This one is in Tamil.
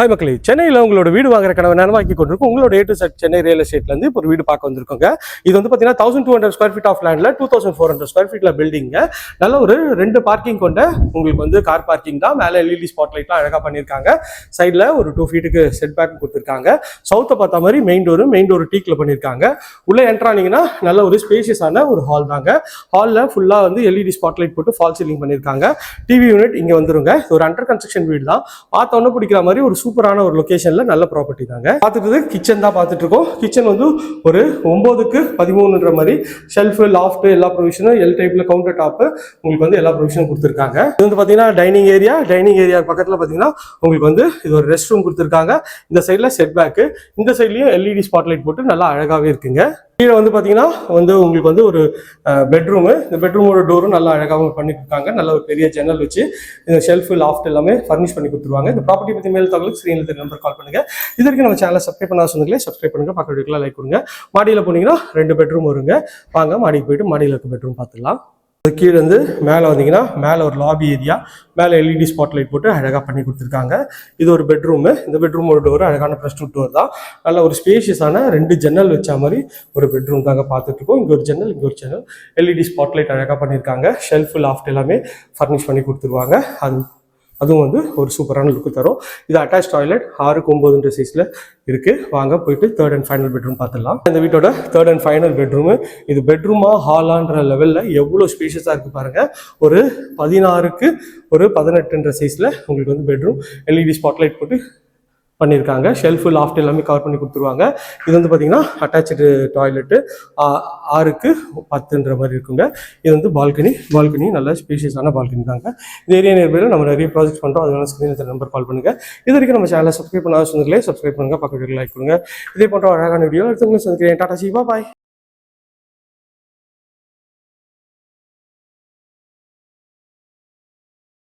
ஹாய் மக்களே. சென்னையில் உங்களோட வீடு வாங்குற கனவை நனவாக்கி கொண்டிருக்கும். உங்களோட A to Z Chennai real எஸ்டேட்லேருந்து இப்போ ஒரு வீடு பார்க்க வந்திருக்கோங்க. இது வந்து பார்த்தீங்கன்னா thousand two hundred square feet of லேண்டில் two thousand four hundred square ஃபீட்டில் பில்டிங்க நல்ல ஒரு ரெண்டு பார்க்கிங் கொண்ட உங்களுக்கு வந்து கார் பார்க்கிங் தான். மேலே எல்இடி ஸ்பாட் லைட்லாம் அழகாக பண்ணியிருக்காங்க சைடில் ஒரு டூ ஃபீட்டுக்கு செட் பேக் கொடுத்துருக்காங்க. சவுத்தை பார்த்த மாதிரி மெயின் டோரு மெயின் டோர் டீக்கில் பண்ணியிருக்காங்க உள்ளே என்ட்ரானிங்கன்னா நல்ல ஒரு ஸ்பேஷியஸான ஒரு ஹால் தாங்க. ஹாலில் ஃபுல்லாக வந்து எல்இடி ஸ்பாட் லைட் போட்டு ஃபால் சீலிங் பண்ணியிருக்காங்க டிவி யூனிட் இங்கே வந்துருங்க. ஒரு அண்டர் கன்ஸ்ட்ரக்ஷன் வீடு தான். பார்த்தோன்னே பிடிக்கிற மாதிரி ஒரு சூப்பரான ஒரு லொகேஷன்ல நல்ல ப்ராப்பர்ட்டி தாங்க. பார்த்துட்டு கிச்சன் தான் பார்த்துட்டு இருக்கோம் கிச்சன் வந்து ஒரு ஒன்பதுக்கு பதிமூணுன்ற மாதிரி ஷெல்ஃபு லாஃப்ட் எல்லா ப்ரொவிஷனும் எல் டைப்ல கவுண்டர் டாப் உங்களுக்கு வந்து எல்லா ப்ரொவிஷனும் கொடுத்துருக்காங்க. இது வந்து பார்த்தீங்கன்னா டைனிங் ஏரியா டைனிங் ஏரியா பக்கத்தில் பார்த்தீங்கன்னா உங்களுக்கு வந்து இது ஒரு ரெஸ்ட் ரூம் கொடுத்துருக்காங்க. இந்த சைடில் செட் பேக்கு இந்த சைட்லயும் எல்இடி ஸ்பாட்லைட் போட்டு நல்லா அழகாகவே இருக்குங்க. கீழே வந்து பார்த்தீங்கன்னா வந்து உங்களுக்கு வந்து ஒரு பெட்ரூமு இந்த பெட்ரூமோட டோரும் நல்லா அழகாக பண்ணி கொடுத்தாங்க நல்ல ஒரு பெரிய ஜன்னல் வச்சு இந்த ஷெல்ஃபு லாஃப்ட் எல்லாமே ஃபர்னிஷ் பண்ணி கொடுத்துருவாங்க. இந்த ப்ராப்பர்ட்டி பற்றி மேல் தகவல் ஸ்க்ரீனில் தெரிய நம்பர் கால் பண்ணுங்க. இது வரைக்கும் நம்ம சேனலை சப்ஸ்கிரைப் பண்ணா சொன்னீங்களே சப்ஸ்கிரைப் பண்ணுங்க. பக்கத்து வீட்டுக்குலாம் லைக் கொடுங்க. மாடியில் போனீங்கன்னா ரெண்டு பெட்ரூம் வருங்க. வாங்க மாடிக்கு போயிட்டு மாடியில் இருக்க பெட்ரூம் பார்த்துக்கலாம் கீழே வந்து மேலே வந்தீங்கன்னா மேலே ஒரு லாபி ஏரியா மேலே எல்இடி ஸ்பாட் லைட் போட்டு அழகாக பண்ணி கொடுத்துருக்காங்க. இது ஒரு பெட்ரூமு இந்த பெட்ரூமோட டோர் அழகான ப்ளஸ் டூ டோர் தான். நல்ல ஒரு ஸ்பேஷியஸான ரெண்டு ஜன்னல் வச்ச மாதிரி ஒரு பெட்ரூம் தாங்க பார்த்துட்ருக்கோம். இங்கே ஒரு ஜன்னல் இங்கே ஒரு ஜன்னல் எல்இடி ஸ்பாட் லைட் அழகாக பண்ணியிருக்காங்க ஷெல்ஃபு லாஃப்ட் எல்லாமே ஃபர்னிஷ் பண்ணி கொடுத்துருவாங்க. அது அதுவும் வந்து ஒரு சூப்பரான லுக்கு தரும். இது அட்டாச் டாய்லெட் ஆறுக்கு ஒம்பதுன்ற சைஸில் இருக்குது வாங்க போயிட்டு தேர்ட் அண்ட் ஃபைனல் பெட்ரூம் பார்த்துடலாம். இந்த வீட்டோட தேர்ட் அண்ட் ஃபைனல் பெட்ரூமு இது பெட்ரூமா ஹாலான்ற லெவலில் எவ்வளோ ஸ்பேஷியஸாக இருக்குது பாருங்கள் ஒரு பதினாறுக்கு ஒரு பதினெட்டுன்ற சைஸில் உங்களுக்கு வந்து பெட்ரூம் எல்இடி ஸ்பாட்லைட் போட்டு பண்ணியிருக்காங்க. ஷெல்ஃபு லாஃப்ட் எல்லாமே கவர் பண்ணி கொடுத்துருவாங்க. இது வந்து பார்த்தீங்கன்னா அட்டாச்சு டாய்லெட்டு ஆறுக்கு பத்துன்ற மாதிரி இருக்குங்க. இது வந்து பால்கனி பால்கனி நல்ல ஸ்பீஷியஸான பால்கனி தாங்க. இந்த ஏரியா நேர்மையில் நம்ம நிறைய ப்ராஜெக்ட் பண்ணுறோம் அதனால ஸ்க்ரீனில் நம்பர் கால் பண்ணுங்கள் இது வரைக்கும் நம்ம சேனலை சப்ஸ்கிரைப் பண்ணாத சொந்தங்களே சப்ஸ்கிரைப் பண்ணுங்கள் பக்கத்தில் லைக் கொடுங்க. இதே போன்ற அழகான வீடியோ எடுத்து உங்களுக்கு சந்திக்கிறேன். டாடா சிவா பாய்